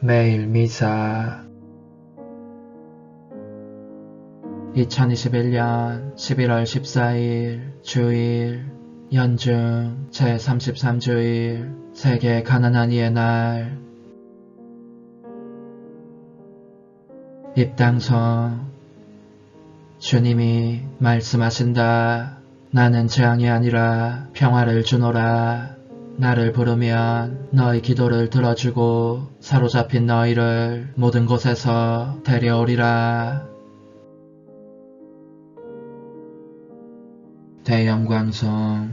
매일 미사 2021년 11월 14일 주일 연중 제33주일 세계 가난한 이의 날 입당성 주님이 말씀하신다. 나는 재앙이 아니라 평화를 주노라. 나를 부르면 너희 기도를 들어주고 사로잡힌 너희를 모든 곳에서 데려오리라. 대영광성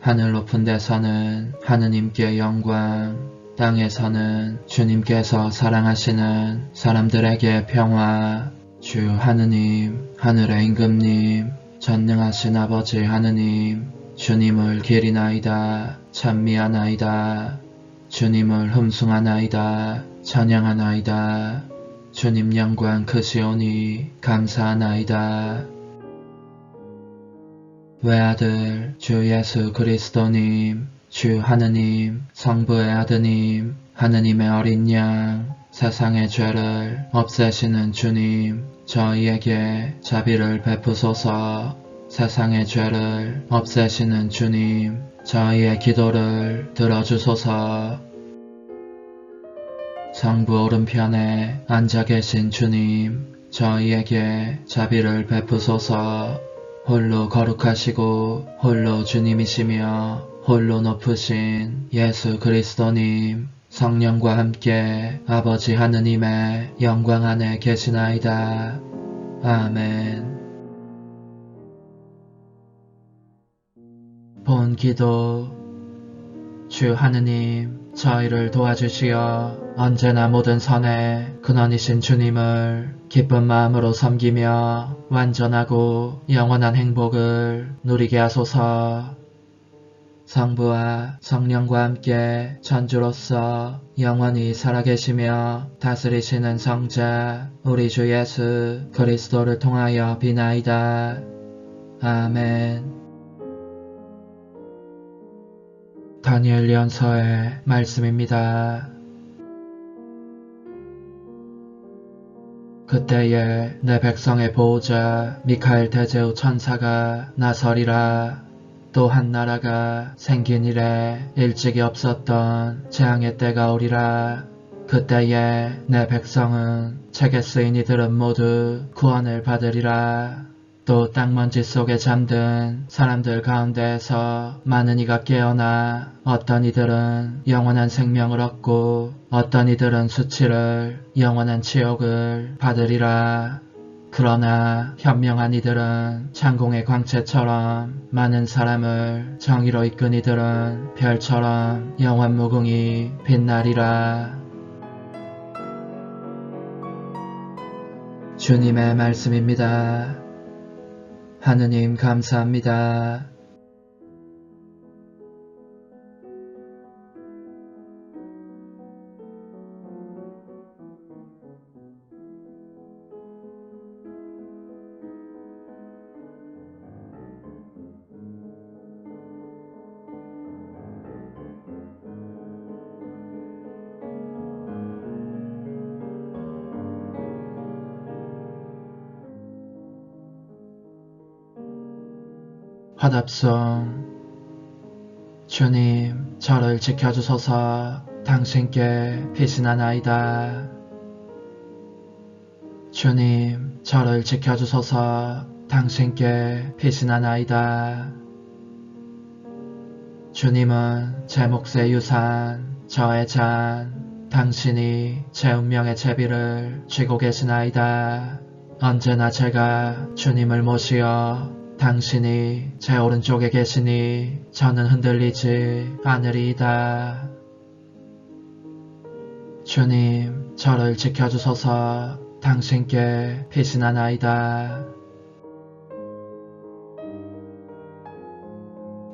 하늘 높은 데서는 하느님께 영광 땅에서는 주님께서 사랑하시는 사람들에게 평화 주 하느님 하늘의 임금님 전능하신 아버지 하느님 주님을 기리나이다 찬미하나이다 주님을 흠숭하나이다 찬양하나이다 주님 영광 크시오니 감사하나이다. 외아들 주 예수 그리스도님 주 하느님 성부의 아드님 하느님의 어린 양 세상의 죄를 없애시는 주님 저희에게 자비를 베푸소서 세상의 죄를 없애시는 주님 저희의 기도를 들어주소서 성부 오른편에 앉아 계신 주님 저희에게 자비를 베푸소서 홀로 거룩하시고 홀로 주님이시며 홀로 높으신 예수 그리스도님 성령과 함께 아버지 하느님의 영광 안에 계시나이다. 아멘. 본 기도 주 하느님 저희를 도와주시어 언제나 모든 선에 근원이신 주님을 기쁜 마음으로 섬기며 완전하고 영원한 행복을 누리게 하소서. 성부와 성령과 함께 전주로서 영원히 살아계시며 다스리시는 성자 우리 주 예수 그리스도를 통하여 비나이다. 아멘. 다니엘 연서의 말씀입니다. 그때에 내 백성의 보호자 미카엘 대제우 천사가 나서리라. 또 한 나라가 생긴 이래 일찍이 없었던 재앙의 때가 오리라. 그때에 내 백성은 책에 쓰인 이들은 모두 구원을 받으리라 또 땅먼지 속에 잠든 사람들 가운데에서 많은 이가 깨어나 어떤 이들은 영원한 생명을 얻고 어떤 이들은 수치를 영원한 지옥을 받으리라. 그러나 현명한 이들은 창공의 광채처럼 많은 사람을 정의로 이끈 이들은 별처럼 영원 무궁히 빛나리라. 주님의 말씀입니다. 하느님 감사합니다. 화답성 주님 저를 지켜주소서 당신께 피신하나이다. 주님 저를 지켜주소서 당신께 피신하나이다. 주님은 제 몫의 유산 저의 잔 당신이 제 운명의 제비를 쥐고 계시나이다. 언제나 제가 주님을 모시어 당신이 제 오른쪽에 계시니 저는 흔들리지 않으리이다. 주님, 저를 지켜주소서 당신께 피신하나이다.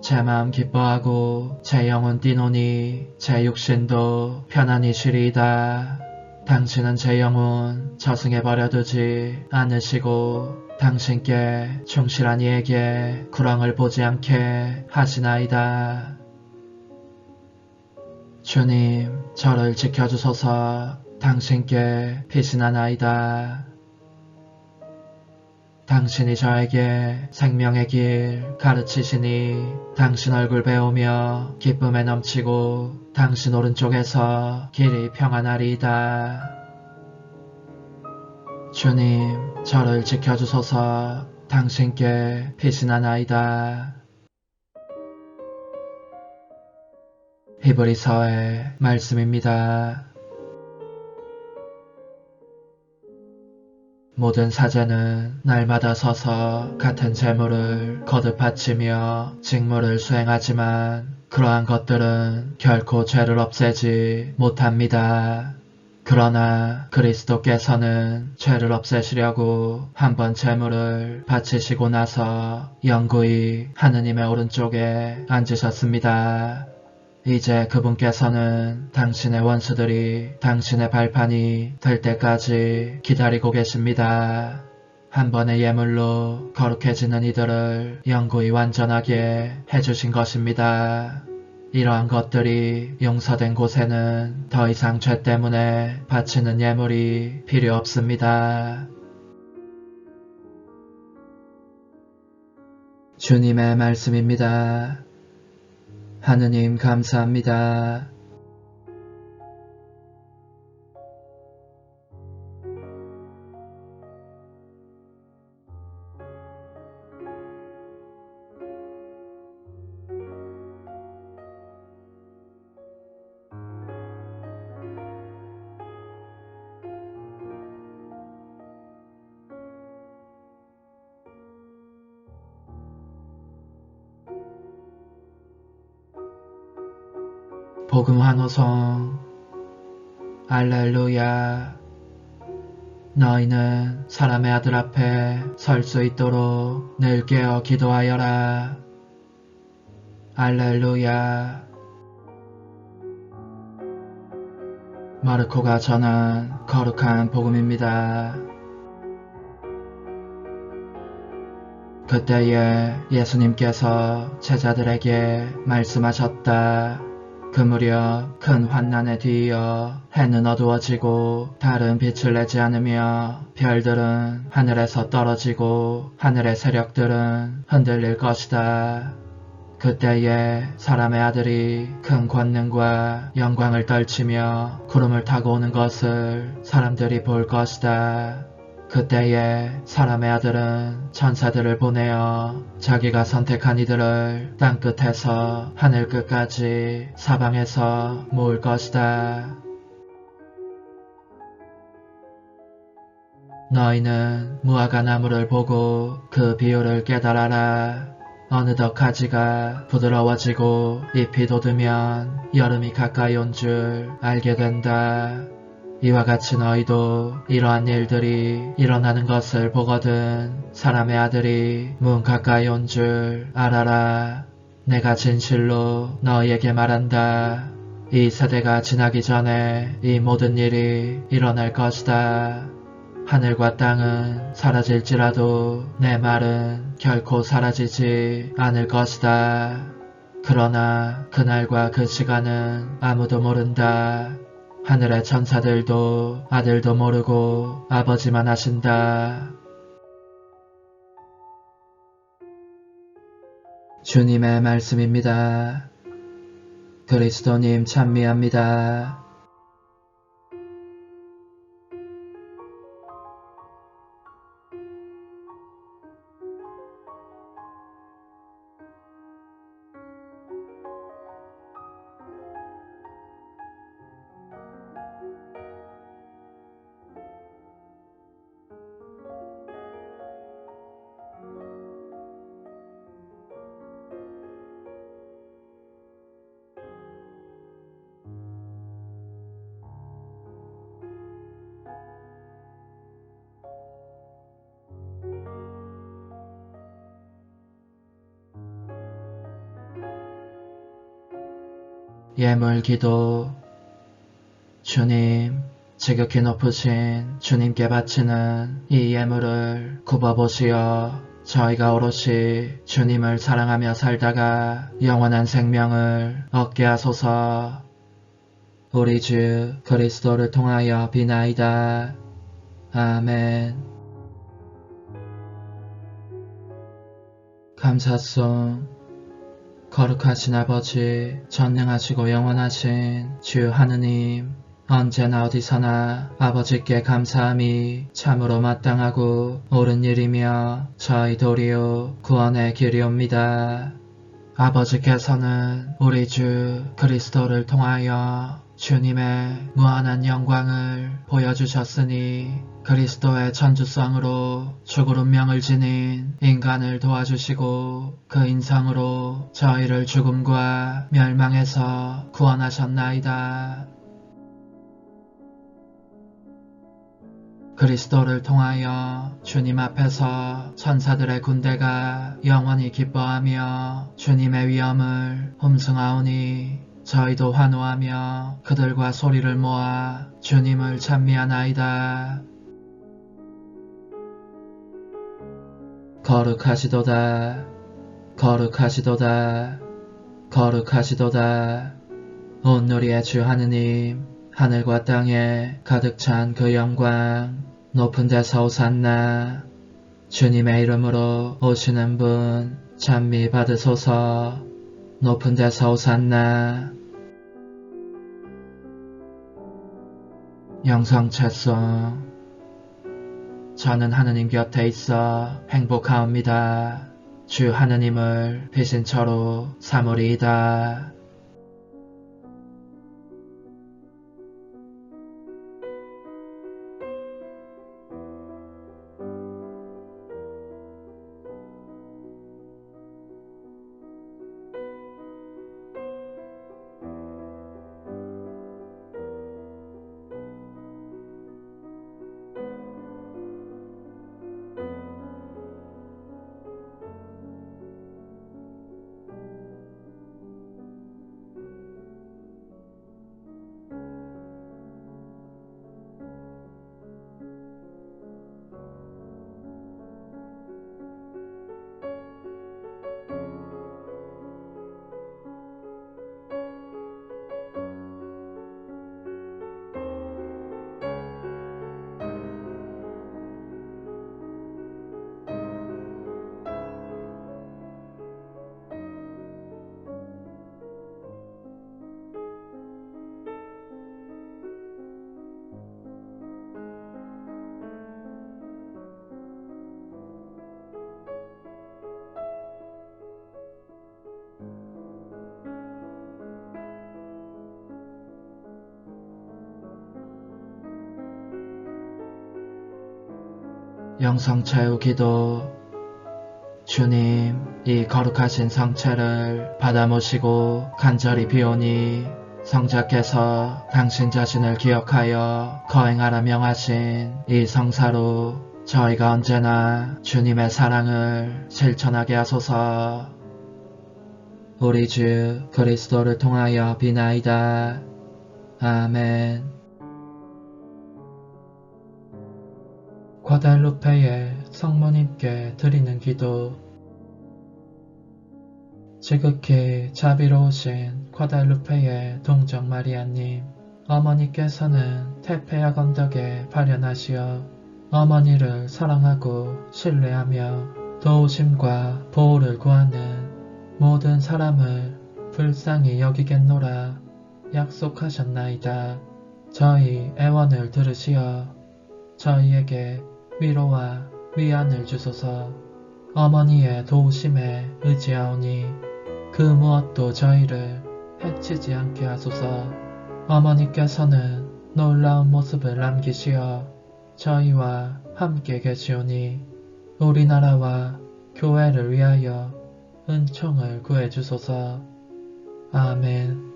제 마음 기뻐하고 제 영혼 뛰노니 제 육신도 편안히 쉬리이다. 당신은 제 영혼 저승에 버려두지 않으시고 당신께 충실한 이에게 구랑을 보지 않게 하시나이다. 주님, 저를 지켜주소서 당신께 피신하나이다. 당신이 저에게 생명의 길 가르치시니 당신 얼굴 배우며 기쁨에 넘치고 당신 오른쪽에서 길이 평안하리이다. 주님, 저를 지켜주소서 당신께 피신하나이다. 히브리서의 말씀입니다. 모든 사제는 날마다 서서 같은 재물을 거듭 바치며 직무를 수행하지만 그러한 것들은 결코 죄를 없애지 못합니다. 그러나 그리스도께서는 죄를 없애시려고 한번 재물을 바치시고 나서 영구히 하느님의 오른쪽에 앉으셨습니다. 이제 그분께서는 당신의 원수들이 당신의 발판이 될 때까지 기다리고 계십니다. 한 번의 예물로 거룩해지는 이들을 영구히 완전하게 해주신 것입니다. 이러한 것들이 용서된 곳에는 더 이상 죄 때문에 바치는 예물이 필요 없습니다. 주님의 말씀입니다. 하느님 감사합니다. 복음 환호성 알렐루야 너희는 사람의 아들 앞에 설 수 있도록 늘 깨어 기도하여라. 알렐루야 마르코가 전한 거룩한 복음입니다. 그때에 예수님께서 제자들에게 말씀하셨다. 그 무렵 큰 환난에 뒤이어 해는 어두워지고 달은 빛을 내지 않으며 별들은 하늘에서 떨어지고 하늘의 세력들은 흔들릴 것이다. 그때에 사람의 아들이 큰 권능과 영광을 떨치며 구름을 타고 오는 것을 사람들이 볼 것이다. 그때에 사람의 아들은 천사들을 보내어 자기가 선택한 이들을 땅끝에서 하늘끝까지 사방에서 모을 것이다. 너희는 무화과 나무를 보고 그 비율을 깨달아라. 어느덧 가지가 부드러워지고 잎이 돋으면 여름이 가까이 온 줄 알게 된다. 이와 같이 너희도 이러한 일들이 일어나는 것을 보거든 사람의 아들이 문 가까이 온 줄 알아라. 내가 진실로 너희에게 말한다. 이 세대가 지나기 전에 이 모든 일이 일어날 것이다. 하늘과 땅은 사라질지라도 내 말은 결코 사라지지 않을 것이다. 그러나 그날과 그 시간은 아무도 모른다. 하늘의 천사들도 아들도 모르고 아버지만 하신다. 주님의 말씀입니다. 그리스도님 찬미합니다. 예물 기도 주님, 지극히 높으신 주님께 바치는 이 예물을 굽어보시어 저희가 오롯이 주님을 사랑하며 살다가 영원한 생명을 얻게 하소서 우리 주 그리스도를 통하여 비나이다. 아멘. 감사송 거룩하신 아버지, 전능하시고 영원하신 주 하느님, 언제나 어디서나 아버지께 감사함이 참으로 마땅하고 옳은 일이며 저희 도리오 구원의 길이옵니다. 아버지께서는 우리 주 그리스도를 통하여 주님의 무한한 영광을 보여주셨으니 그리스도의 천주성으로 죽을 운명을 지닌 인간을 도와주시고 그 인성으로 저희를 죽음과 멸망에서 구원하셨나이다. 그리스도를 통하여 주님 앞에서 천사들의 군대가 영원히 기뻐하며 주님의 위엄을 훔승하오니 저희도 환호하며 그들과 소리를 모아 주님을 찬미하나이다. 거룩하시도다. 거룩하시도다. 거룩하시도다. 온누리의 주 하느님, 하늘과 땅에 가득 찬 그 영광, 높은 데서 오산나, 주님의 이름으로 오시는 분, 찬미 받으소서, 높은 데서 오산나, 영성채송 저는 하느님 곁에 있어 행복하옵니다. 주 하느님을 배신처로 삼으리이다. 영성 채우기도. 주님 이 거룩하신 성체를 받아 모시고 간절히 비오니 성자께서 당신 자신을 기억하여 거행하라 명하신 이 성사로 저희가 언제나 주님의 사랑을 실천하게 하소서. 우리 주 그리스도를 통하여 비나이다. 아멘 과달루페의 성모님께 드리는 기도 지극히 자비로우신 과달루페의 동정 마리아님 어머니께서는 테페아 건덕에 발현하시어 어머니를 사랑하고 신뢰하며 도우심과 보호를 구하는 모든 사람을 불쌍히 여기겠노라 약속하셨나이다. 저희 애원을 들으시어 저희에게 위로와 위안을 주소서. 어머니의 도우심에 의지하오니 그 무엇도 저희를 해치지 않게 하소서. 어머니께서는 놀라운 모습을 남기시어 저희와 함께 계시오니 우리나라와 교회를 위하여 은총을 구해주소서. 아멘